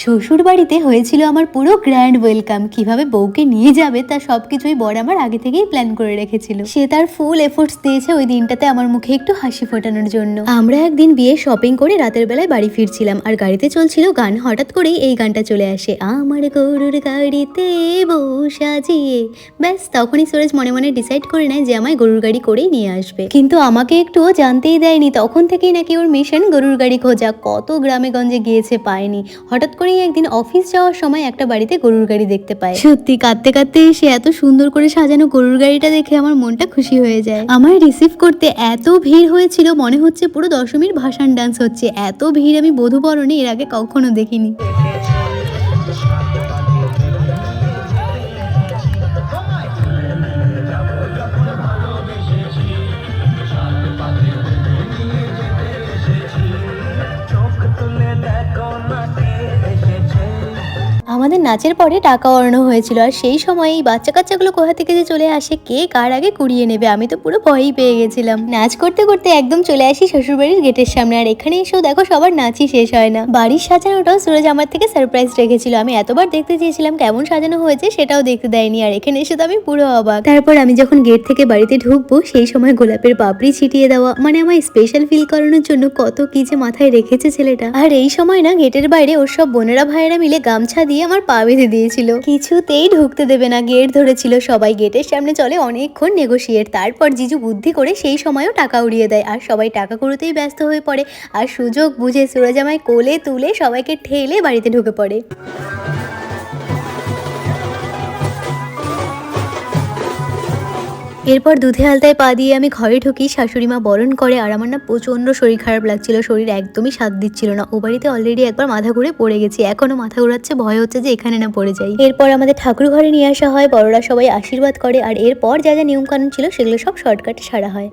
শ্বশুর বাড়িতে হয়েছিল আমার পুরো গ্র্যান্ড ওয়েলকাম কীভাবে বউকে নিয়ে যাবে, তা সবকিছুই বর আমার আগে থেকেই প্ল্যান করে রেখেছিল। সে তার ফুল এফোর্টস দিয়েছে ওই দিনটাতে আমার মুখে একটু হাসি ফোটানোর জন্য। আমরা একদিন বিয়ে শপিং করে রাতের বেলায় বাড়ি ফিরছিলাম, আর গাড়িতে চলছিল গান। হঠাৎ করেই এই গানটা চলে আসে, আমার গরুর গাড়িতে বউ সাজিয়ে। ব্যাস, তখনই সুরজ মনে মনে ডিসাইড করে নেয় যে আমায় গরুর গাড়ি করেই নিয়ে আসবে। কিন্তু আমাকে একটুও জানতেই দেয়নি, তখন থেকেই নাকি ওর মিশন গরুর গাড়ি খোঁজা। কত গ্রামে গঞ্জে গিয়েছে পায়নি। হঠাৎ করেই একদিন অফিস যাওয়ার সময় একটা বাড়িতে গরুর গাড়ি দেখতে পায়। সত্যি কাঁদতে কাঁদতে সে এত সুন্দর করে সাজানো গরুর গাড়িটা দেখে আমার মনটা খুশি হয়ে যায়। আমার রিসিভ করতে এত ভিড় হয়েছিল মনে হচ্ছে পুরো দশমীর ভাষান ডান্স হচ্ছে। এত ভিড় আমি বধুবরণে এর আগে কখনো দেখিনি। আমাদের নাচের পরে টাকা অর্ণ হয়েছিল আর সেই সময় এই বাচ্চা কাচ্চাগুলো কোথা থেকে যে চলে আসে, কে কার আগে কুড়িয়ে নেবে, আমি তো পুরো ভয়ই পেয়ে গেছিলাম। নাচ করতে করতে একদম চলে আসি শ্বশুরবাড়ির গেটের সামনে আর এখানে এসেও দেখো সবার নাচই শেষ হয় না। বাড়ির সাজানোটাও সুরজ আমার থেকে সারপ্রাইজ রেখেছিল। আমি এতবার দেখতে চেয়েছিলাম কেমন সাজানো হয়েছে সেটাও দেখতে দেয়নি আর এখানে এসে তো আমি পুরো অবাক। তারপর আমি যখন গেট থেকে বাড়িতে ঢুকবো, সেই সময় গোলাপের পাপড়ি ছিটিয়ে দেওয়া মানে আমার স্পেশাল ফিল করানোর জন্য কত কি যে মাথায় রেখেছে ছেলেটা। আর এই সময় না গেটের বাইরে ওর সব বোনেরা ভাইয়েরা মিলে গামছা দিয়ে আমার পা বেঁধে দিয়েছিল। কিছুতেই ঢুকতে দেবে না। গেট ধরেছিল সবাই। গেটের সামনে চলে অনেকক্ষণ নেগোসিয়েট। তারপর জিজু বুদ্ধি করে সেই সময়ও টাকা উড়িয়ে দেয়। আর সবাই টাকা কুড়োতেই ব্যস্ত হয়ে পড়ে। আর সুযোগ বুঝে সুরজামায় কোলে তুলে সবাইকে ঠেলে বাড়িতে ঢুকে পড়ে। এরপর দুধে আলতায় পা দিয়ে আমি ঘরে ঢুকি, শাশুড়ি মা বরণ করে আর আমার না প্রচণ্ড শরীর খারাপ লাগছিল। শরীর একদমই সাথ দিচ্ছিল না। ও বাড়িতে অলরেডি একবার মাথা ঘুরে পড়ে গেছি। এখনও মাথা ঘুরাচ্ছে, ভয় হচ্ছে যে এখানে না পড়ে যাই। এরপর আমাদের ঠাকুর ঘরে নিয়ে আসা হয়, বড়রা সবাই আশীর্বাদ করে আর এরপর যা যা নিয়মকানুন ছিল সেগুলো সব শর্টকাটে সারা হয়।